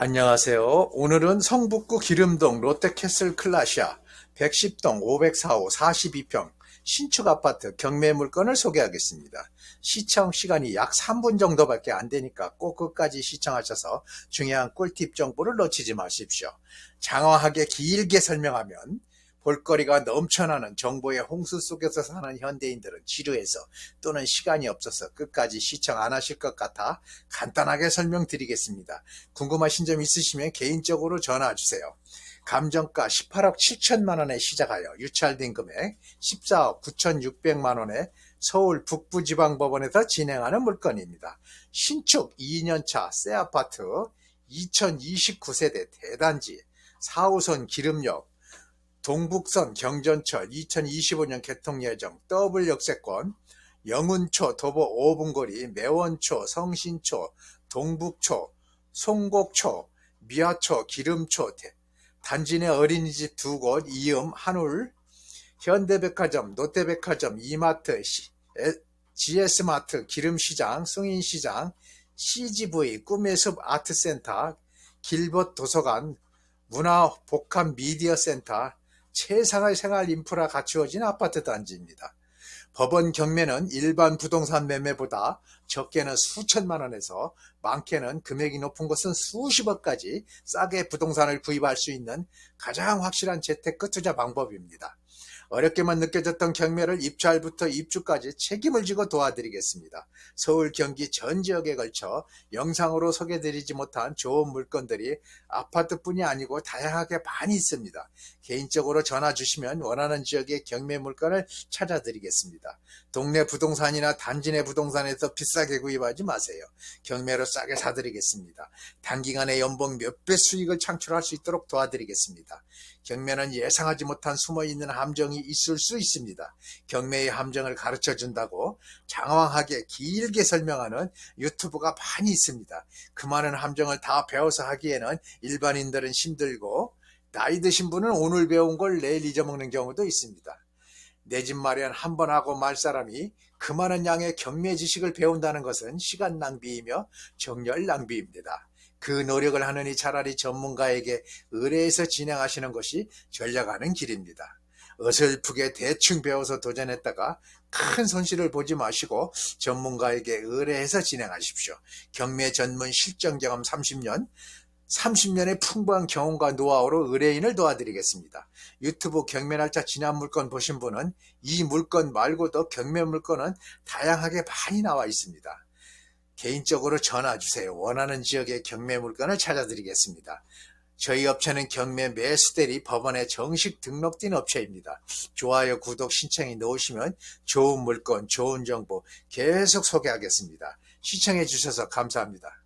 안녕하세요. 오늘은 성북구 기름동 롯데캐슬 클라시아 110동 504호 42평 신축 아파트 경매 물건을 소개하겠습니다. 시청 시간이 약 3분 정도밖에 안 되니까 꼭 끝까지 시청하셔서 중요한 꿀팁 정보를 놓치지 마십시오. 장황하게 길게 설명하면 볼거리가 넘쳐나는 정보의 홍수 속에서 사는 현대인들은 지루해서 또는 시간이 없어서 끝까지 시청 안 하실 것 같아 간단하게 설명드리겠습니다. 궁금하신 점 있으시면 개인적으로 전화 주세요. 감정가 18억 7천만 원에 시작하여 유찰된 금액 14억 9,600만 원에 서울 북부지방법원에서 진행하는 물건입니다. 신축 2년차 새 아파트 2029세대 대단지 4호선 기름역 동북선 경전철 2025년 개통 예정 더블 역세권 영운초 도보 5분 거리 매원초 성신초 동북초 송곡초 미아초 기름초 대- 단지 내 어린이집 두 곳 이음 한울 현대백화점 롯데백화점 이마트 GS마트 기름시장 승인시장 CGV 꿈의 숲 아트센터 길벗 도서관 문화복합 미디어센터 최상의 생활 인프라 갖추어진 아파트 단지입니다. 법원 경매는 일반 부동산 매매보다 적게는 수천만 원에서 많게는 금액이 높은 것은 수십억까지 싸게 부동산을 구입할 수 있는 가장 확실한 재테크 투자 방법입니다. 어렵게만 느껴졌던 경매를 입찰부터 입주까지 책임을 지고 도와드리겠습니다. 서울, 경기 전 지역에 걸쳐 영상으로 소개드리지 못한 좋은 물건들이 아파트뿐이 아니고 다양하게 많이 있습니다. 개인적으로 전화 주시면 원하는 지역의 경매 물건을 찾아드리겠습니다. 동네 부동산이나 단지 내 부동산에서 비싸게 구입하지 마세요. 경매로 싸게 사드리겠습니다. 단기간에 연봉 몇 배 수익을 창출할 수 있도록 도와드리겠습니다. 경매는 예상하지 못한 숨어있는 함정이 있을 수 있습니다. 경매의 함정을 가르쳐 준다고 장황하게 길게 설명하는 유튜브가 많이 있습니다. 그 많은 함정을 다 배워서 하기에는 일반인들은 힘들고 나이 드신 분은 오늘 배운 걸 내일 잊어먹는 경우도 있습니다. 내 집 마련 한 번 하고 말 사람이 그 많은 양의 경매 지식을 배운다는 것은 시간 낭비이며 정열 낭비입니다. 그 노력을 하느니 차라리 전문가에게 의뢰해서 진행하시는 것이 전략하는 길입니다. 어설프게 대충 배워서 도전했다가 큰 손실을 보지 마시고 전문가에게 의뢰해서 진행하십시오. 경매 전문 실전 경험 30년, 30년의 풍부한 경험과 노하우로 의뢰인을 도와드리겠습니다. 유튜브 경매 날짜 지난 물건 보신 분은 이 물건 말고도 경매 물건은 다양하게 많이 나와 있습니다. 개인적으로 전화 주세요. 원하는 지역의 경매 물건을 찾아드리겠습니다. 저희 업체는 경매 매수 대리 법원에 정식 등록된 업체입니다. 좋아요, 구독, 신청이 넣으시면 좋은 물건, 좋은 정보 계속 소개하겠습니다. 시청해 주셔서 감사합니다.